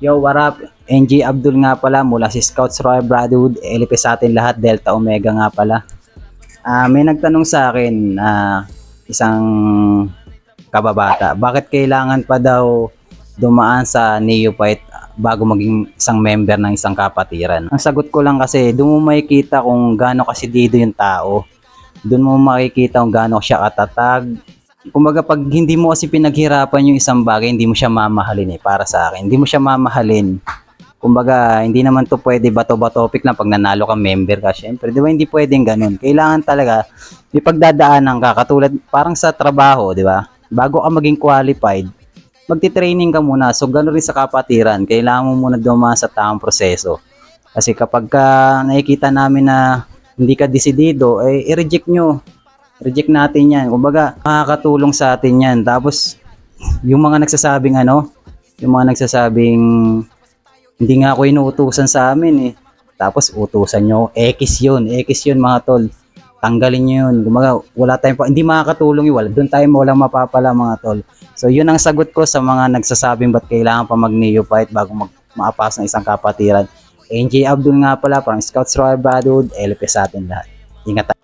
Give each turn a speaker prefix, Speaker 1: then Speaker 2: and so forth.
Speaker 1: Yo, what up? NG Abdul nga pala mula si Scouts Royal Brotherhood, LP sa atin lahat, Delta Omega nga pala. Ah, may nagtanong sa akin na isang kababata, bakit kailangan pa daw dumaan sa neophyte bago maging isang member ng isang kapatiran? Ang sagot ko lang kasi, doon mo makikita kung gaano kasidido yung tao. Doon mo makikita kung gaano siya katatag, kumbaga pag hindi mo kasi pinaghirapan yung isang bagay, hindi mo siya mamahalin eh, para sa akin. Hindi mo siya mamahalin. Kumbaga, hindi naman to pwede bato-bato topic lang pag nanalo ka member ka. Syempre, di ba hindi pwedeng ganun. Kailangan talaga, may pagdadaanan ka, katulad, parang sa trabaho, di ba? Bago ka maging qualified, magti-training ka muna. So, gano'n rin sa kapatiran. Kailangan mo muna dumaan sa tamang proseso. Kasi kapag ka nakikita namin na hindi ka desidido, eh, i-reject nyo reject natin yan. Kumbaga, makakatulong sa atin yan. Tapos, yung mga nagsasabing ano, yung mga nagsasabing hindi nga ako inuutusan sa amin eh. Tapos, utusan nyo. X yun. X yun mga tol. Tanggalin nyo yun. Kumbaga, wala tayong, pa- hindi makakatulong yun. Doon tayo walang mapapala mga tol. So, yun ang sagot ko sa mga nagsasabing ba't kailangan pa mag-neophyte bago mag maapas ng isang kapatiran. NJ Abdul nga pala, parang Scouts Royal Brotherhood, LP sa atin lahat. Ingat tayo.